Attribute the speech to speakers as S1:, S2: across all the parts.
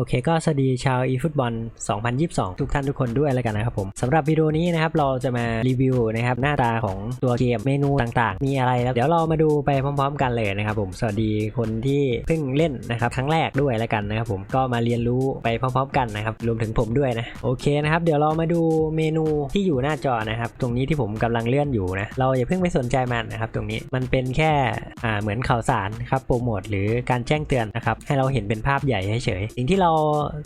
S1: โอเคก็สวัสดีชาว eFootball 2022 ทุกท่านทุกคนด้วยแล้วกันนะครับผมสำหรับวิดีโอนี้นะครับเราจะมารีวิวนะครับหน้าตาของตัวเกมเมนูต่างๆ มีอะไรแล้วเดี๋ยวเรามาดูไปพร้อม ๆ กันเลยนะครับผมสวัสดีคนที่เพิ่งเล่นนะครับครั้งแรกด้วยแล้วกันนะครับผมก็มาเรียนรู้ไปพร้อม ๆ กันนะครับรวมถึงผมด้วยนะโอเคนะครับเดี๋ยวเรามาดูเมนูที่อยู่หน้าจอนะครับตรงนี้ที่ผมกำลังเลื่อนอยู่นะเราอย่าเพิ่งไปสนใจมันนะครับตรงนี้มันเป็นแค่อ่าเหมือนข่าวสารครับโปรโมทหรือการแจ้งเตือนนะครับให้เราเห็นเป็นภาพใหญ่เฉยๆสิ่งที่เรา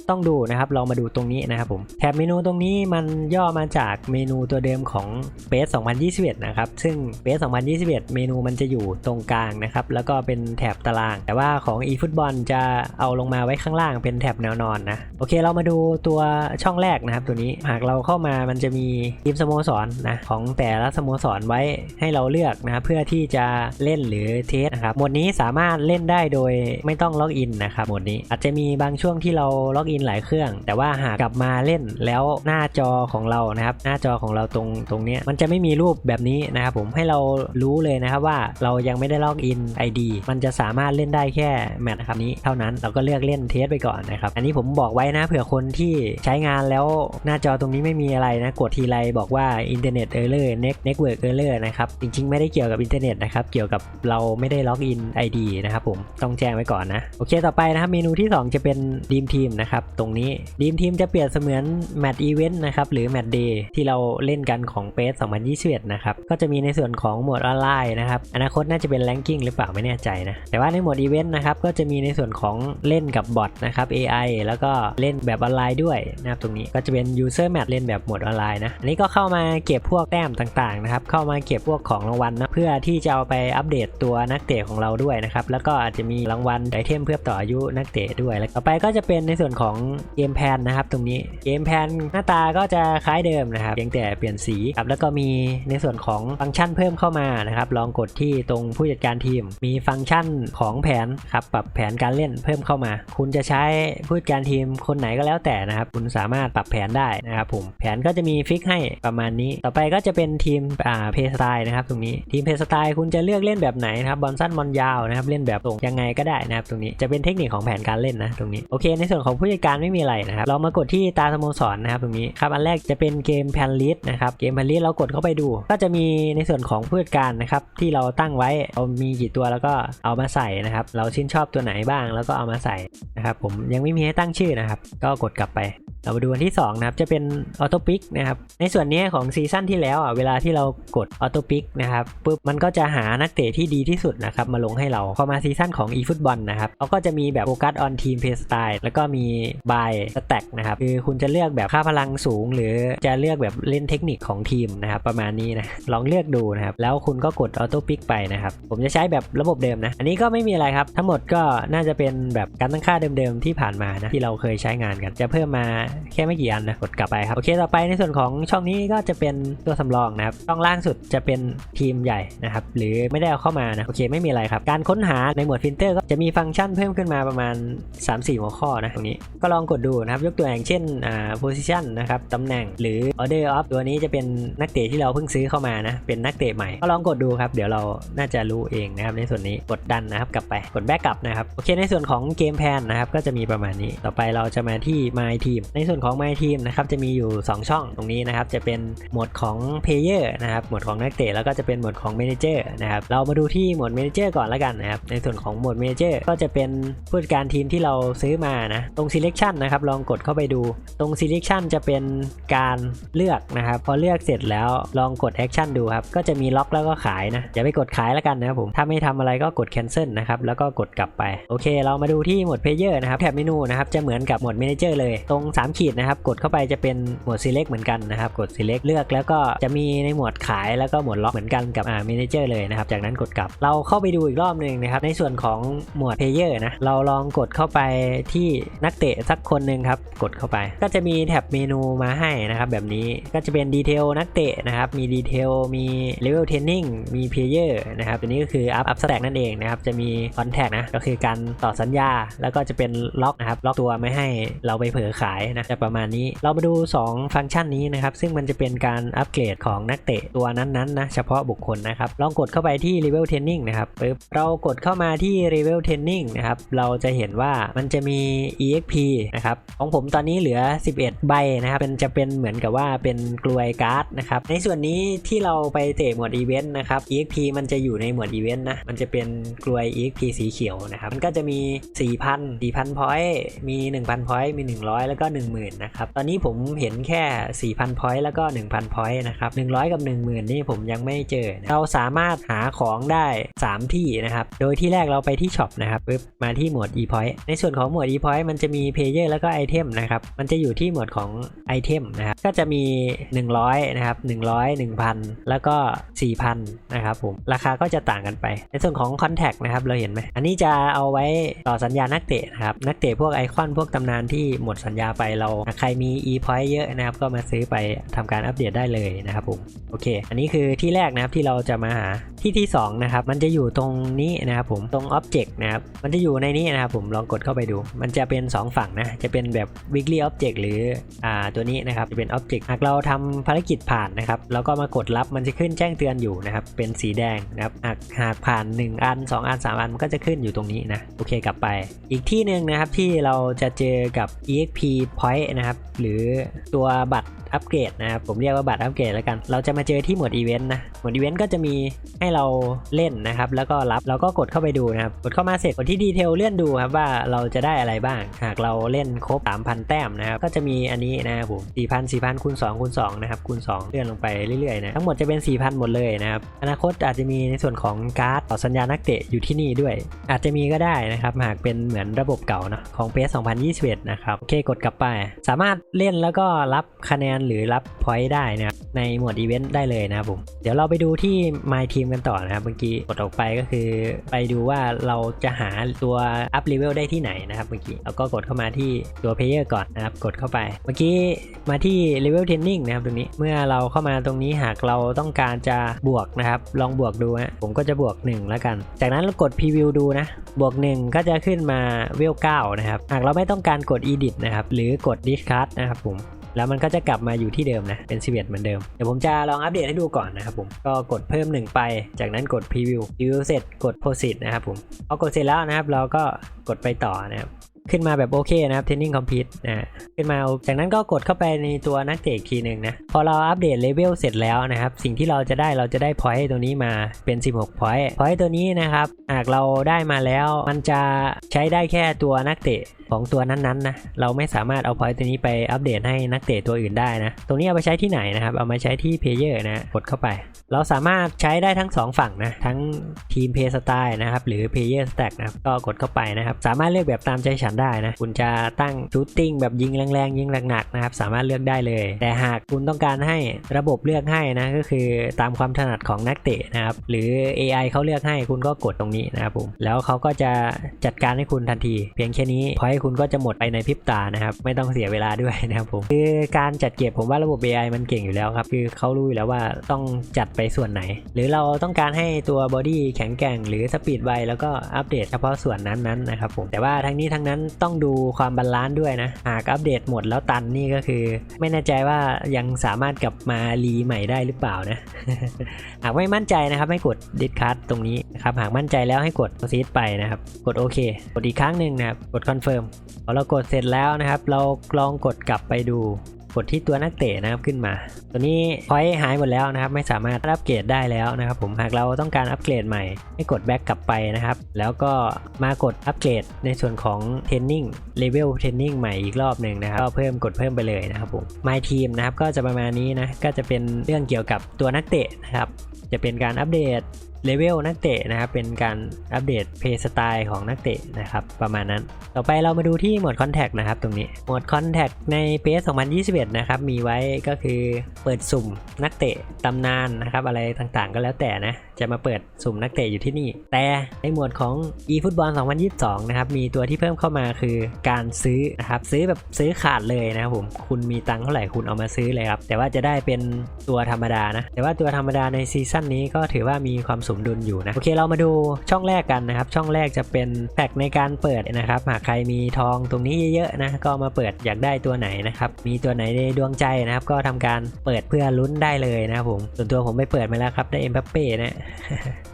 S1: ต้องดูนะครับ เรามาดูตรงนี้นะครับผมแถบเมนูตรงนี้มันย่อมาจากเมนูตัวเดิมของ p a c e 2021 นะครับ ซึ่ง p a c e 2021 เมนูมันจะอยู่ตรงกลางนะครับ แล้วก็เป็นแถบตาราง แต่ว่าของ eFootball จะเอาลงมาไว้ข้างล่างเป็นแถบแนวนอนนะโอเคเรามาดูตัวช่องแรกนะครับ ตัวนี้หากเราเข้ามามันจะมีทีมสโมสรนะของแต่ละสโมสรไว้ให้เราเลือกนะครับเพื่อที่จะเล่นหรือเทสนะครับโหมดนี้สามารถเล่นได้โดยไม่ต้องล็อกอินนะครับโหมดนี้อาจจะมีบางช่วงที่เราล็อกอินหลายเครื่อง แต่ว่าหากกลับมาเล่นแล้วหน้าจอของเรานะครับหน้าจอของเราตรงตรงเนี้ยมันจะไม่มีรูปแบบนี้นะครับผมให้เรารู้เลยนะครับว่าเรายังไม่ได้ล็อกอิน ID มันจะสามารถเล่นได้แค่แมตช์นะครับนี้เท่านั้นเราก็เลือกเล่นเทสไปก่อนนะครับอันนี้ผมบอกไว้นะเผื่อคนที่ใช้งานแล้วหน้าจอตรงนี้ไม่มีอะไรนะกดทีไรบอกว่าอินเทอร์เน็ตเออร์เลอร์เน็ตเน็ตเวิร์กเออร์เลอร์นะครับจริงๆ ไม่ได้เกี่ยวกับอินเทอร์เน็ตนะครับเกี่ยวกับเราไม่ได้ล็อกอิน ID นะครับผมต้องแจ้งไว้ก่อนนะโอเคต่อไปนะครับเมนูที่ 2 จะเป็นดีมทีมนะครับ ตรงนี้ดีมทีมจะเปรียบเสมือนแมตช์อีเวนต์นะครับ หรือแมตช์เดย์ที่เราเล่นกันของเปส2021 นะครับ ก็จะมีในส่วนของโหมดออนไลน์นะครับ อนาคตน่าจะเป็นแรงกิ้งหรือเปล่าไม่แน่ใจนะ แต่ว่าในโหมดอีเวนต์นะครับ ก็จะมีในส่วนของเล่นกับบอทนะครับ AI แล้วก็เล่นแบบออนไลน์ด้วยนะครับ ตรงนี้ก็จะเป็น user match เล่นแบบโหมดออนไลน์นะ อันนี้ก็เข้ามาเก็บพวกแต้มต่างๆนะครับ เข้ามาเก็บพวกของรางวัลนะ เพื่อที่จะเอาไปอัปเดตตัวนักเตะของเราด้วยนะครับ แล้วก็อาจจะมีรางวัลไอเทมเพื่อต่ออายุนักเตะด้วย แล้วต่อไปก็จะเป็นในส่วนของเกมแพนนะครับตรงนี้เกมแพนหน้าตาก็จะคล้ายเดิมนะครับเพียงแต่เปลี่ยนสีครับแล้วก็มีในส่วนของฟังก์ชันเพิ่มเข้ามานะครับลองกดที่ตรงผู้จัดการทีม มีฟังก์ชันของแผนครับปรับแผนการเล่นเพิ่มเข้ามา คุณจะใช้ผู้จัดการทีมคนไหนก็แล้วแต่นะครับ คุณสามารถปรับแผนได้นะครับผมแผนก็จะมีฟิกให้ประมาณนี้ ต่อไปก็จะเป็นทีมอ่าเพย์สไตล์นะครับตรงนี้ทีมเพย์สไตล์คุณจะเลือกเล่นแบบไหนนะครับบอลสั้นบอลยาวนะครับเล่นแบบตรงยังไงก็ได้นะครับตรงนี้จะเป็นเทคนิคของแผนการเล่นนะตรงนี้โอเคในในส่วนของผู้จัดการไม่มีอะไรนะครับ เรามากดที่ตาสโมสรนะครับตรงนี้ครับ อันแรกจะเป็นเกมแพนลิสนะครับ เกมแพนลิสเรากดเข้าไปดู ก็จะมีในส่วนของผู้จัดการนะครับที่เราตั้งไว้เรามีกี่ตัวแล้วก็เอามาใส่นะครับ เราชื่นชอบตัวไหนบ้างแล้วก็เอามาใส่นะครับผมยังไม่มีให้ตั้งชื่อนะครับ ก็กดกลับไปเรามาดูอันที่ 2 นะครับ จะเป็นออโต้ปิกนะครับ ในส่วนนี้ของซีซั่นที่แล้วอะ เวลาที่เรากดออโต้ปิกนะครับปุ๊บ มันก็จะหานักเตะที่ดีที่สุดนะครับ มาลงให้เรา พอมาซีซั่นของ eFootball นะครับเขาก็จะมีแบบโฟกัสออนทีมเพย์สไตล์แล้วก็มีบายสแต็กนะครับคือคุณจะเลือกแบบค่าพลังสูง หรือจะเลือกแบบเล่นเทคนิคของทีมนะครับประมาณนี้นะลองเลือกดูนะครับแล้วคุณก็กดออโต้ปิกไปนะครับผมจะใช้แบบระบบเดิมนะอันนี้ก็ไม่มีอะไรครับ ทั้งหมดก็น่าจะเป็นแบบการตั้งค่าเดิมๆที่ผ่านมานะที่เราเคยใช้งานกัน จะเพิ่มมาแค่ไม่กี่อันนะกดกลับไปครับโอเคต่อไปในส่วนของช่องนี้ก็จะเป็นตัวสำรองนะครับช่องล่างสุดจะเป็นทีมใหญ่นะครับหรือไม่ได้เอาเข้ามานะโอเคไม่มีอะไรครับการค้นหาในหมวดฟิลเตอร์ก็จะมีฟังก์ชันเพิ่มขึ้นมาประมาณ 3-4 หัวข้อนะตรงนี้ก็ลองกดดูนะครับยกตัวอย่างเช่นอ่า position นะครับตำแหน่งหรือ order of ตัวนี้จะเป็นนักเตะที่เราเพิ่งซื้อเข้ามานะเป็นนักเตะใหม่ก็ลองกดดูครับเดี๋ยวเราน่าจะรู้เองนะครับในส่วนนี้กดดันนะครับกลับไปกดแบ็กกลับนะครับโอเคในส่วนของเกมแพนนะครับก็จะมีประมาณนี้ ต่อไปเราจะมาที่ my team ในส่วนของ my team นะครับจะมีอยู่ 2 ช่องตรงนี้นะครับจะเป็นโหมดของ player นะครับโหมดของนักเตะแล้วก็จะเป็นโหมดของ manager นะครับเรามาดูที่โหมด manager ก่อนแล้วกันนะครับในส่วนของโหมด manager ก็จะเป็นผู้จัดการทีมที่เราซื้อมานะ ตรง selection นะครับ ลองกดเข้าไปดู ตรง selection จะเป็นการเลือกนะครับ พอเลือกเสร็จแล้วลองกด action ดูครับ ก็จะมีล็อกแล้วก็ขายนะ อย่าไปกดขายแล้วกันนะครับผม ถ้าไม่ทำอะไรก็กด cancel นะครับ แล้วก็กดกลับไป โอเค เรามาดูที่หมวด player นะครับ แถบเมนูนะครับ จะเหมือนกับหมวด manager เลย ตรง 3 ขีดนะครับ กดเข้าไปจะเป็นหมวด select เหมือนกันนะครับ กด select เลือกแล้วก็จะมีในหมวดขายแล้วก็หมวดล็อกเหมือนกันกับอ่า manager เลยนะครับ จากนั้นกดกลับ เราเข้าไปดูอีกรอบหนึ่งนะครับ ในส่วนของหมวด player นะ เราลองกดเข้าไปที่นักเตะสักคนหนึ่งครับ กดเข้าไป ก็จะมีแท็บเมนูมาให้นะครับ แบบนี้ก็จะเป็นดีเทลนักเตะนะครับ มีดีเทลมีเลเวลเทรนนิ่งมี player นะครับตัวนี้ก็คืออัพอัพสแต็กนั่นเองนะครับ จะมีคอนแทคนะก็คือการต่อสัญญา แล้วก็จะเป็นล็อกนะครับ ล็อกตัวไม่ให้เราไปเผลอขายนะจะประมาณนี้ เรามาดู 2 ฟังก์ชันนี้นะครับ ซึ่งมันจะเป็นการอัปเกรดของนักเตะตัวนั้นๆนะเฉพาะบุคคลนะครับ ลองกดเข้าไปที่ level training นะครับปึ๊บเรากดเข้ามาที่ level training นะครับ เราจะเห็นว่ามันจะมี exp นะครับของผมตอนนี้เหลือ 11 ใบนะครับเป็นจะเป็นเหมือนกับว่าเป็นกลวยการ์ดนะครับในส่วนนี้ที่เราไปเตะหมวดอีเวนต์นะครับ exp มันจะอยู่ในหมวดอีเวนต์นะมันจะเป็นกลวย exp สีเขียวนะครับมันก็จะมี 4,000 4,000พอยต์มี 1,000พอยต์มี 100 แล้วก็ 10,000นะครับตอนนี้ผมเห็นแค่ 4,000พอยต์แล้วก็ 1,000พอยต์นะครับ100 กับ 10,000 นี่ผมยังไม่เจอนะเราสามารถหาของได้ 3 ที่นะครับโดยที่แรกเราไปที่ช็อปนะครับปึ๊บมาที่หมวด e point ในส่วนของหมวด e point มันจะมี player แล้วก็ item นะครับ มันจะอยู่ที่หมวดของ item นะครับ ก็จะมี 100 นะครับ 100 1,000 แล้วก็ 4,000 นะครับผม ราคาก็จะต่างกันไป ในส่วนของ contact นะครับ เราเห็นไหม อันนี้จะเอาไว้ต่อสัญญานักเตะนะครับ นักเตะพวกไอคอนพวกตำนานที่หมดสัญญาไปเรา ใครมี e point เยอะนะครับ ก็มาซื้อไปทำการอัปเดตได้เลยนะครับผม โอเค อันนี้คือที่แรกนะครับที่เราจะมาหา ที่ที่สองนะครับ มันจะอยู่ตรงนี้นะครับผม ตรง object นะครับ มันจะอยู่ในนี้นะครับผม ลองกดเข้าไปดู มันจะเป็น 2 ฝั่งนะ จะเป็นแบบ weekly object หรืออ่าตัวนี้นะครับจะเป็น object หากเราทำภารกิจผ่านนะครับแล้วก็มากดรับมันจะขึ้นแจ้งเตือนอยู่นะครับเป็นสีแดงนะครับหากหากผ่าน 1 อัน 2 อัน 3 อันมันก็จะขึ้นอยู่ตรงนี้นะโอเคกลับไป อีกที่หนึ่งนะครับที่เราจะเจอกับ exp point นะครับหรือตัวบัตรอัปเกรดนะครับผมเรียกว่าบัตรอัปเกรดแล้วกัน เราจะมาเจอที่หมวดอีเวนต์นะหมวดอีเวนต์ก็จะมีให้เราเล่นนะครับแล้วก็รับเราก็กดเข้าไปดูนะครับกดเข้ามาเสร็จกดที่ดีเทลเลื่อนดูครับว่าเราจะได้อะไรบ้างหากเราเล่นครบ 3,000 แต้มนะครับ ก็จะมีอันนี้นะครับผม 4,000 4,000คูณ2คูณ2นะครับคูณ 2 เลื่อนลงไปเรื่อยๆนะทั้งหมดจะเป็น 4,000 หมดเลยนะครับ อนาคตอาจจะมีในส่วนของการ์ดต่อสัญญานักเตะอยู่ที่นี่ด้วย อาจจะมีก็ได้นะครับ หากเป็นเหมือนระบบเก่าเนาะของ PS 2021 นะครับโอเคกดกลับไป สามารถเล่นแล้วก็รับคะแนนหรือรับพอยต์ได้นะครับในหมวดอีเวนต์ได้เลยนะครับผมเดี๋ยวเราไปดูที่ My Team กันต่อนะครับเมื่อกี้กดออกไปก็คือ ไปดูว่าเราจะหาตัวอัพเลเวลได้ที่ไหนนะครับเมื่อกี้แล้วก็กดเข้ามาที่ตัว Player ก่อนนะครับ กดเข้าไป เมื่อกี้มาที่ Level Training นะครับตรงนี้ เมื่อเราเข้ามาตรงนี้หากเราต้องการจะบวกนะครับ ลองบวกดูฮะ ผมก็จะบวก 1 แล้วกัน จากนั้นเรากด Preview ดูนะ บวก 1 ก็จะขึ้นมาเวล9นะครับ หากเราไม่ต้องการกด Edit นะครับ หรือกด Discard นะครับผมแล้วมันก็จะกลับมาอยู่ที่เดิมนะ เป็น 11 เหมือนเดิม เดี๋ยวผมจะลองอัปเดตให้ดูก่อนนะครับผม ก็กดเพิ่ม 1 ไป จากนั้นกด Preview Preview เสร็จกด Proceed นะครับผม พอกดเสร็จแล้วนะครับ เราก็กดไปต่อนะครับ ขึ้นมาแบบโอเคนะครับ Training Complete นะขึ้นมาจากนั้นก็กดเข้าไปในตัวนักเตะอีกทีหนึ่งนะ พอเราอัปเดตเลเวลเสร็จแล้วนะครับ สิ่งที่เราจะได้เราจะได้ point ตัวนี้มาเป็น 16 point point ตัวนี้นะครับ หากเราได้มาแล้วมันจะใช้ได้แค่ตัวนักเตะ ของตัวนั้นๆนะเราไม่สามารถเอาพอยต์ตัวนี้ไปอัปเดตให้นักเตะตัวอื่นได้นะ ตรงนี้เอาไปใช้ที่ไหนนะครับ เอามาใช้ที่เพลเยอร์นะกดเข้าไป เราสามารถใช้ได้ทั้ง 2 ฝั่งนะ ทั้งทีมเพย์สไตล์นะครับ หรือเพลเยอร์สแต็กนะครับ ก็กดเข้าไปนะครับ สามารถเลือกแบบตามใจฉันได้นะ คุณจะตั้งชูตติ้งแบบยิงแรงๆ ยิงหนักๆนะครับ สามารถเลือกได้เลย แต่หากคุณต้องการให้ระบบเลือกให้นะก็คือตามความถนัดของนักเตะนะครับหรือ AI เขาเลือกให้คุณก็กดตรงนี้นะครับผมแล้วเขาก็จะจัดการให้คุณทันที เพียงแค่นี้พอยคุณก็จะหมดไปในพริบตานะครับไม่ต้องเสียเวลาด้วยนะครับผมคือการจัดเก็บผมว่าระบบ AI มันเก่งอยู่แล้วครับคือเขารู้อยู่แล้วว่าต้องจัดไปส่วนไหน หรือเราต้องการให้ตัวบอดี้แข็งแกร่งหรือสปีดไวแล้วก็อัปเดตเฉพาะส่วนนั้นๆนะครับผมแต่ว่าทั้งนี้ทั้งนั้นต้องดูความบาลานซ์ด้วยนะหากอัปเดตหมดแล้วตันนี่ก็คือ ไม่แน่ใจว่ายังสามารถกลับมารีใหม่ได้หรือเปล่านะหากไม่มั่นใจนะครับให้กดดิสคัตตรงนี้นะครับหากมั่นใจแล้วให้กดโ o ซีดไปนะครับกดโอเคกดอีกครั้งหนึ่งนะครับกดคอนเฟิร์มพอเรากดเสร็จแล้วนะครับ เราลองกดกลับไปดูกดที่ตัวนักเตะนะครับขึ้นมา ตัวนี้พอยหายหมดแล้วนะครับ ไม่สามารถอัปเกรดได้แล้วนะครับ ผมหากเราต้องการอัปเกรดใหม่ ให้กดแบ็กกลับไปนะครับ แล้วก็มากดอัปเกรดในส่วนของเทรนนิ่งเลเวลเทรนนิ่งใหม่อีกรอบหนึ่งนะครับก็เพิ่มกดเพิ่มไปเลยนะครับผม My Team นะครับก็จะประมาณนี้นะก็จะเป็นเรื่องเกี่ยวกับตัวนักเตะนะครับ จะเป็นการอัปเดต เลเวลนักเตะนะครับ เป็นการอัปเดตเพย์สไตล์ของนักเตะนะครับ ประมาณนั้น ต่อไปเรามาดูที่โหมด Contact นะครับตรงนี้ โหมด Contact ใน PS 2021 นะครับ มีไว้ก็คือเปิดสุ่มนักเตะตำนานนะครับ อะไรต่างๆ ก็แล้วแต่นะ จะมาเปิดสุ่มนักเตะอยู่ที่นี่ แต่ในหมวดของ eFootball 2022 นะครับ มีตัวที่เพิ่มเข้ามาคือการซื้อนะครับ ซื้อแบบซื้อขาดเลยนะครับผม คุณมีตังค์เท่าไหร่คุณเอามาซื้อเลยครับ แต่ว่าจะได้เป็นตัวธรรมดานะ แต่ว่าตัวธรรมดาในซีซั่นนี้ก็ถือว่ามีความสุมดุลอยู่นะโอเคเรามาดูช่องแรกกันนะครับ ช่องแรกจะเป็นแพ็กในการเปิดนะครับ หากใครมีทองตรงนี้เยอะๆนะก็มาเปิดอยากได้ตัวไหนนะครับมีตัวไหนในดวงใจนะครับ ก็ทำการเปิดเพื่อลุ้นได้เลยนะครับผมส่วนตัวผมไปเปิดมาแล้วครับได้เอ็มบัปเป้นะ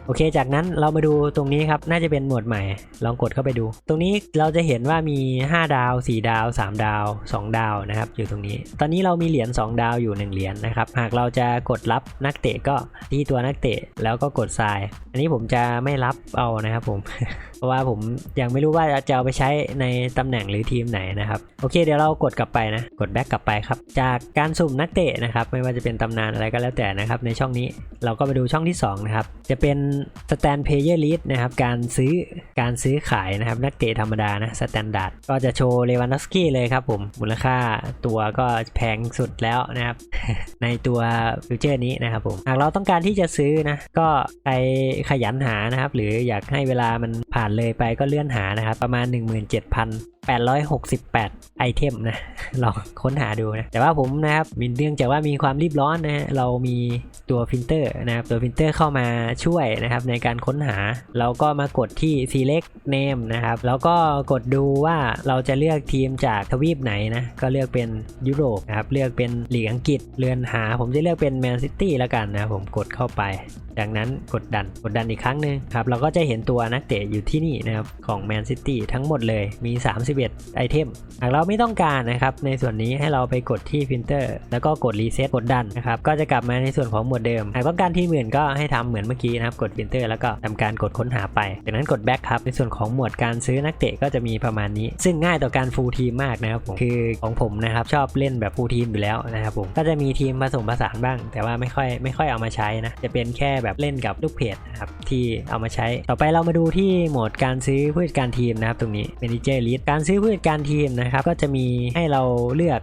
S1: โอเค จากนั้นเรามาดูตรงนี้ครับ น่าจะเป็นหมวดใหม่ ลองกดเข้าไปดู ตรงนี้เราจะเห็นว่ามี 5 ดาว 4 ดาว 3 ดาว 2 ดาวนะครับ อยู่ตรงนี้ ตอนนี้เรามีเหรียญ2 ดาวอยู่ 1 เหรียญนะครับ หากเราจะกดรับนักเตะก็ที่ตัวนักเตะแล้วก็กดทราย อันนี้ผมจะไม่รับเอานะครับผม เพราะว่าผมยังไม่รู้ว่าจะเอาไปใช้ในตำแหน่งหรือทีมไหนนะครับ โอเค เดี๋ยวเรากดกลับไปนะ กดแบ็กกลับไปครับ จากการสุ่มนักเตะนะครับ ไม่ว่าจะเป็นตำนานอะไรก็แล้วแต่นะครับ ในช่องนี้ เราก็ไปดูช่องที่2นะครับ จะเป็น Stand Player List นะครับการซื้อการซื้อขายนะครับนักเตะธรรมดานะสแตนดาร์ดก็จะโชว์เลวานดอฟสกี้เลยครับผมมูลค่าตัวก็แพงสุดแล้วนะครับ ในตัวฟิวเจอร์นี้นะครับผมหากเราต้องการที่จะซื้อนะก็ใครขยันหานะครับหรืออยากให้เวลามันผ่านเลยไปก็เลื่อนหานะครับประมาณ 17,868 ไอเทมนะ ลองค้นหาดูนะ แต่ว่าผมนะครับมีเนื่องจากว่ามีความรีบร้อนนะ เรามีตัวฟิลเตอร์นะครับ ตัวฟิลเตอร์เข้ามาช่วยนะครับในการค้นหา เราก็มากดที่ select name นะครับ แล้วก็กดดูว่าเราจะเลือกทีมจากทวีปไหนนะ ก็เลือกเป็นยุโรปนะครับ เลือกเป็นหลีกอังกฤษ เลือนหา ผมจะเลือกเป็นแมนซิตี้แล้วกันนะผมกดเข้าไปจากนั้นกดดันกดดันอีกครั้งหนึ่งครับ เราก็จะเห็นตัวนักเตะอยู่ที่นี่นะครับ ของแมนซิตี้ทั้งหมดเลยมี 31 ไอเทม หากเราไม่ต้องการนะครับ ในส่วนนี้ให้เราไปกดที่พิมพ์เตอร์แล้วก็กดรีเซ็ตกดดันนะครับ ก็จะกลับมาในส่วนของหมวดเดิม หากต้องการที่หมื่นก็ให้ทำเหมือนเมื่อกี้นะครับ กดพิมพ์เตอร์แล้วก็ทำการกดค้นหาไปจากนั้นกดแบ็คครับในส่วนของหมวดการซื้อนักเตะก็จะมีประมาณนี้ ซึ่งง่ายต่อการฟูลทีมมากนะครับผมคือของผมนะครับชอบเล่นแบบฟูลทีมอยู่แล้วนะครับผมก็จะมีทีมผสมผสานบ้าง แต่ว่าไม่ค่อยไม่ค่อยเอามาใช้นะจะเป็นแค่แบบเล่นกับลูกเพจนะครับที่เอามาใช้ ต่อไปเรามาดูที่โหมดการซื้อผู้จัดการทีมนะครับตรงนี้ Manager List การซื้อผู้จัดการทีมนะครับก็จะมีให้เราเลือก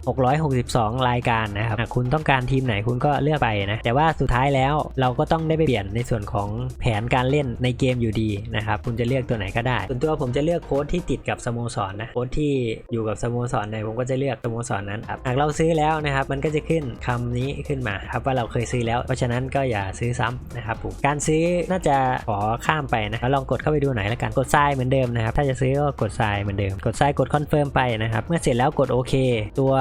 S1: 662 รายการนะครับหากคุณต้องการทีมไหนคุณก็เลือกไปนะแต่ว่าสุดท้ายแล้วเราก็ต้องได้ไปเปลี่ยนในส่วนของแผนการเล่นในเกมอยู่ดีนะครับคุณจะเลือกตัวไหนก็ได้ ส่วนตัวผมจะเลือกโค้ดที่ติดกับสโมสรนะโค้ดที่อยู่กับสโมสรไหนผมก็จะเลือกสโมสรนั้นครับหากเราซื้อแล้วนะครับมันก็จะขึ้นคำนี้ขึ้นมาครับว่าเราเคยซื้อแล้ว เพราะฉะนั้นก็อย่าซื้อซ้ำนะครับผมการซื้อน่าจะขอข้ามไปนะแล้วลองกดเข้าไปดูไหนอยละกันกดทรายเหมือนเดิมนะครับถ้าจะซื้อก็กดทรายเหมือนเดิม กดทรายกดคอนเฟิร์มไปนะครับเมื่อเสร็จแล้วกดโอเค ตัว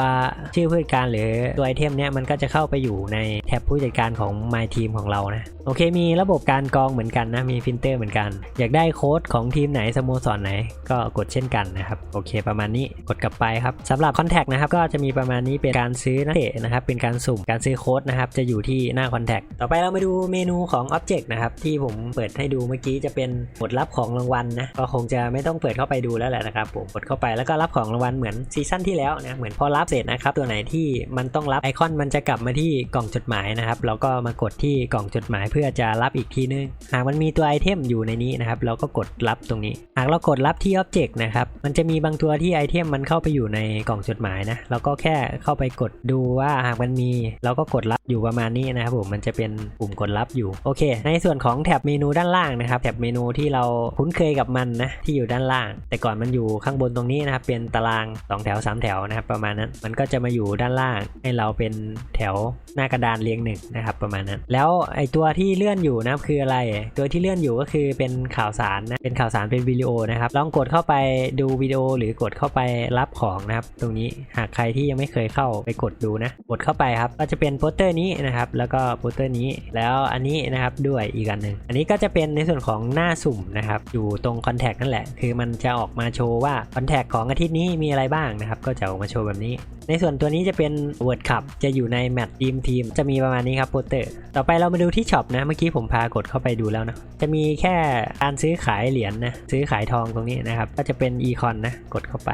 S1: ชื่อผู้จัดการหรือตัวไอเทมเนี้ยมันก็จะเข้าไปอยู่ในแท็บผู้จัดการของ My Team ของเรานะโอเคมีระบบการกรองเหมือนกันนะมีฟิลเตอร์เหมือนกัน อยากได้โค้ดของทีมไหนสโมสรไหน ก็กดเช่นกันนะครับโอเค ประมาณนี้กดกลับไปครับสำหรับคอนแทคนะครับก็จะมีประมาณนี้เป็นการซื้อนักเตะนะครับเป็นการสุ่มการซื้อโค้ดนะครับจะอยู่ที่หน้าคอนแทคต่อไปเรามาดูเมนูของ Object นะครับที่ผมเปิดให้ดูเมื่อกี้จะเป็นหมดรับของรางวัลนะก็คงจะไม่ต้องเปิดเข้าไปดูแล้วแหละนะครับผมกดเข้าไปแล้วก็รับของรางวัลเหมือนซีซั่นที่แล้วนะเหมือนพอรับเสร็จนะครับตัวไหนที่มันต้องรับไอคอนมันจะกลับมาที่กล่องจดหมายนะครับเราก็มากดที่กล่องจดหมายเพื่อจะรับอีกทีนึงหากมันมีตัวไอเทมอยู่ในนี้นะครับเราก็กดรับตรงนี้ หากเรากดรับที่ Object นะครับมันจะมีบางตัวที่ไอเทมมันเข้าไปอยู่ในกล่องจดหมายนะเราก็แค่เข้าไปกดดูว่าหากมันมี เราก็กดรับอยู่ประมาณนี้นะครับผมมันจะเป็นปุ่มกดรับอยู่โอเค ในส่วนของแถบเมนูด้านล่างนะครับแถบเมนูที่เราคุ้นเคยกับมันนะที่อยู่ด้านล่าง แต่ก่อนมันอยู่ข้างบนตรงนี้นะครับเป็นตารางสองแถวสามแถวนะครับประมาณนั้นมันก็จะมาอยู่ด้านล่าง ให้เราเป็นแถวหน้ากระดานเรียงหนึ่งนะครับประมาณนั้น แล้วไอตัวที่เลื่อนอยู่นะครับคืออะไรตัวที่เลื่อนอยู่ก็คือเป็นข่าวสารนะ เป็นข่าวสารเป็นวิดีโอนะครับ ลองกดเข้าไปดูวิดีโอหรือกดเข้าไปรับของนะครับ ตรงนี้หากใครที่ยังไม่เคยเข้าไปกดดูนะ กดเข้าไปครับ ก็จะเป็นโปสเตอร์นี้นะครับ แล้วก็โปสเตอร์นี้ แล้วอันนี้นะครับด้วยอีกอันหนึ่ง อันนี้ก็จะเป็นในส่วนของหน้าสุ่มนะครับ อยู่ตรงคอนแทคนั่นแหละ คือมันจะออกมาโชว์ว่าคอนแทคของอาทิตย์นี้มีอะไรบ้างนะครับ ก็จะออกมาโชว์แบบนี้ ในส่วนตัวนี้จะเป็น Word Cup จะอยู่ในแมตช์ทีมทีม จะมีประมาณนี้ครับโปสเตอร์ ต่อไปเรามาดูที่ช็อปนะ เมื่อกี้ผมพากดเข้าไปดูแล้วนะ จะมีแค่การซื้อขายเหรียญนะ ซื้อขายทองตรงนี้นะครับ ก็จะเป็นอีคอนนะ กดเข้าไป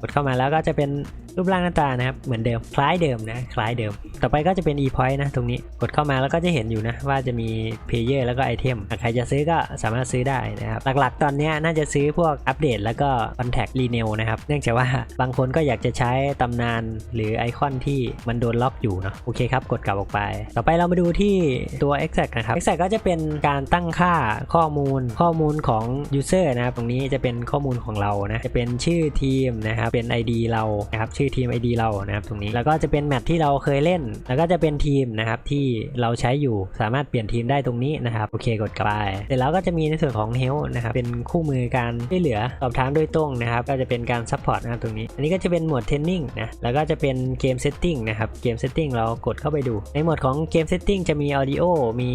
S1: กดเข้ามาแล้วก็จะเป็นรูปร่างหน้าตานะครับ เหมือนเดิม คล้ายเดิมนะ คล้ายเดิม ต่อไปก็จะเป็น e point นะ ตรงนี้ กดเข้ามาแล้วก็จะเห็นอยู่นะ ว่าจะมี player แล้วก็ไอเทม ใครจะซื้อก็สามารถซื้อได้นะครับ หลักๆ ตอนนี้น่าจะซื้อพวกอัปเดตแล้วก็ contact renew นะครับ เนื่องจากว่าบางคนก็อยากจะใช้ตำนานหรือไอคอนที่มันโดนล็อกอยู่เนาะ โอเคครับ กดกลับออกไป ต่อไปเรามาดูที่ตัว exact นะครับ exact ก็จะเป็นการตั้งค่าข้อมูล ข้อมูลของ user นะครับ ตรงนี้จะเป็นข้อมูลของเรานะ จะเป็นชื่อทีมนะครับเป็น ID เรานะครับชื่อทีม ID เรานะครับตรงนี้แล้วก็จะเป็นแมตช์ที่เราเคยเล่น แล้วก็จะเป็นทีมนะครับที่เราใช้อยู่สามารถเปลี่ยนทีมได้ตรงนี้นะครับโอเคกดกลับไปเสร็จแล้วก็จะมีในส่วนของ help นะครับเป็นคู่มือการช่วยเหลือสอบถามโดยตรงนะครับก็จะเป็นการ support นะครับตรงนี้ อันนี้ก็จะเป็นหมวด training นะแล้วก็จะเป็นเกม setting นะครับเกม setting เรากดเข้าไปดู ในหมวดของเกม setting จะมี audio มี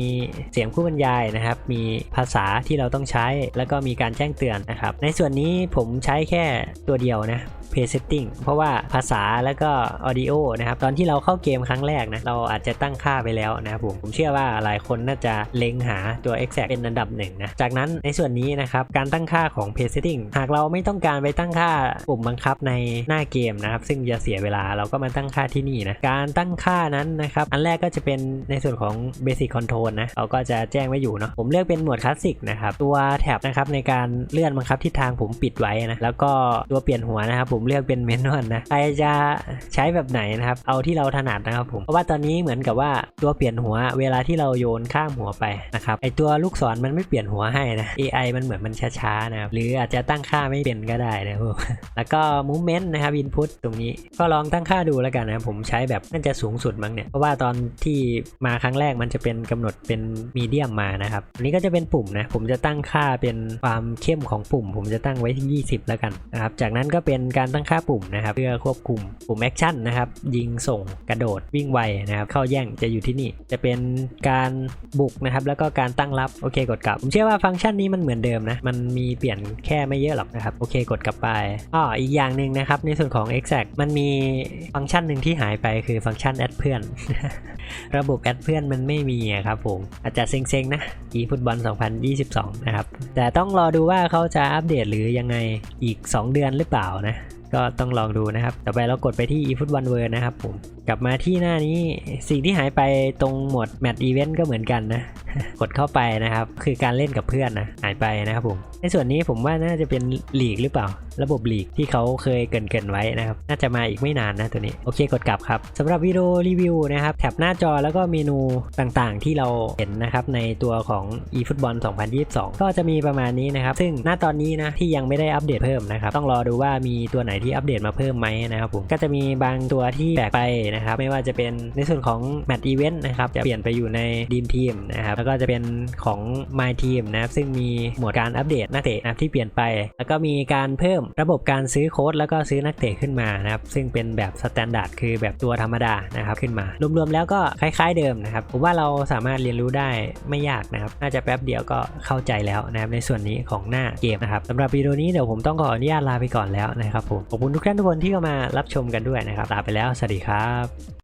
S1: เสียงผู้บรรยายนะครับมีภาษาที่เราต้องใช้ แล้วก็มีการแจ้งเตือนนะครับในส่วนนี้ผมใช้แค่ตัวเดียวนะ Play Setting เพราะว่าภาษาแล้วก็ Audio นะครับ ตอนที่เราเข้าเกมครั้งแรกนะ เราอาจจะตั้งค่าไปแล้วนะครับผม ผมเชื่อว่าหลายคนน่าจะเล็งหาตัว Exact เป็นอันดับหนึ่งนะ จากนั้นในส่วนนี้นะครับ การตั้งค่าของ Play Setting หากเราไม่ต้องการไปตั้งค่าปุ่มบังคับในหน้าเกมนะครับ ซึ่งจะเสียเวลาเราก็มาตั้งค่าที่นี่นะ การตั้งค่านั้นนะครับ อันแรกก็จะเป็นในส่วนของ Basic Control นะ เราก็จะแจ้งไว้อยู่เนาะ ผมเลือกเป็นหมวดคลาสสิกนะครับ ตัวแท็บนะครับในการเลื่อนบังคับทิศทางผมปิดไว้นะ แล้วก็ตัวเปลี่ยนหัวนะครับผมเลือกเป็นเมนวลนะใครจะใช้แบบไหนนะครับ เอาที่เราถนัดนะครับผม เพราะว่าตอนนี้เหมือนกับว่าตัวเปลี่ยนหัวเวลาที่เราโยนข้ามหัวไปนะครับ ไอตัวลูกศรมันไม่เปลี่ยนหัวให้นะ AI มันเหมือนมันช้าๆนะครับ หรืออาจจะตั้งค่าไม่เป็นก็ได้นะครับ แล้วก็ movement นะครับ input ตรงนี้ก็ลองตั้งค่าดูแล้วกันนะผมใช้แบบน่าจะสูงสุดมั้งเนี่ย เพราะว่าตอนที่มาครั้งแรกมันจะเป็นกำหนดเป็นมีเดียมมานะครับ อันนี้ก็จะเป็นปุ่มนะ ผมจะตั้งค่าเป็นความเข้มของปุ่ม ผมจะตั้งไว้ที่ 20 แล้วกันนะครับ จากนั้นก็เป็นการตั้งค่าปุ่มนะครับ เพื่อควบคุมปุ่มแอคชั่นนะครับ ยิงส่งกระโดดวิ่งไวนะครับ เข้าแย่งจะอยู่ที่นี่ จะเป็นการบุกนะครับ แล้วก็การตั้งรับโอเคกดกลับ ผมเชื่อว่าฟังก์ชันนี้มันเหมือนเดิมนะ มันมีเปลี่ยนแค่ไม่เยอะหรอกนะครับ โอเคกดกลับไปอ้ออีกอย่างหนึ่งนะครับ ในส่วนของ exact มันมีฟังก์ชันหนึ่งที่หายไปคือฟังก์ชันแอดเพื่อน ระบบแอดเพื่อนมันไม่มีครับผมอาจจะเซ็งๆนะ e ฟุตบอล 2022 นะครับ แต่ต้องรอดูว่าเขาจะอัปเดตหรือยังไงอีก 2 เดือนหรือเปล่านะ ก็ต้องลองดูนะครับ ต่อไปเรากดไปที่ eFootball World นะครับผม กลับมาที่หน้านี้ สิ่งที่หายไปตรงหมวด Match Event ก็เหมือนกันนะ กดเข้าไปนะครับ คือการเล่นกับเพื่อนนะ หายไปนะครับผม ในส่วนนี้ผมว่าน่าจะเป็นหลีกหรือเปล่า ระบบหลีกที่เขาเคยเกินๆไว้นะครับ น่าจะมาอีกไม่นานนะตัวนี้ โอเค กดกลับครับสำหรับวิดีโอรีวิวนะครับแท็บหน้าจอแล้วก็เมนูต่างๆ ที่เราเห็นนะครับในตัวของ eFootball 2022 ก็จะมีประมาณนี้นะครับ ซึ่งณตอนนี้นะที่ยังไม่ได้อัปเดตเพิ่มนะครับ ต้องรอดูว่ามีตัวไหนที่อัปเดตมาเพิ่มไหมนะครับผมก็จะมีบางตัวที่แปลกไปนะครับไม่ว่าจะเป็นในส่วนของ Match Event นะครับจะเปลี่ยนไปอยู่ใน Dream Team นะครับแล้วก็จะเป็นของ My Team นะครับซึ่งมีหมวดการอัปเดตนักเตะนะที่เปลี่ยนไป แล้วก็มีการเพิ่มระบบการซื้อโค้ดแล้วก็ซื้อนักเตะขึ้นมานะครับซึ่งเป็นแบบสแตนดาร์ดคือแบบตัวธรรมดานะครับขึ้นมารวมๆแล้วก็คล้ายๆเดิมนะครับผมว่าเราสามารถเรียนรู้ได้ไม่ยากนะครับน่าจะแป๊บเดียวก็เข้าใจแล้วนะครับในส่วนนี้ของหน้าเกมนะครับสำหรับวิดีโอนี้เดี๋ยวผมต้องขออนุญาตลาไปก่อนแล้วนะครับผมขอบคุณทุกท่านทุกคนที่เข้ามารับชมกันด้วยนะครับลาไปแล้ว สวัสดีครับ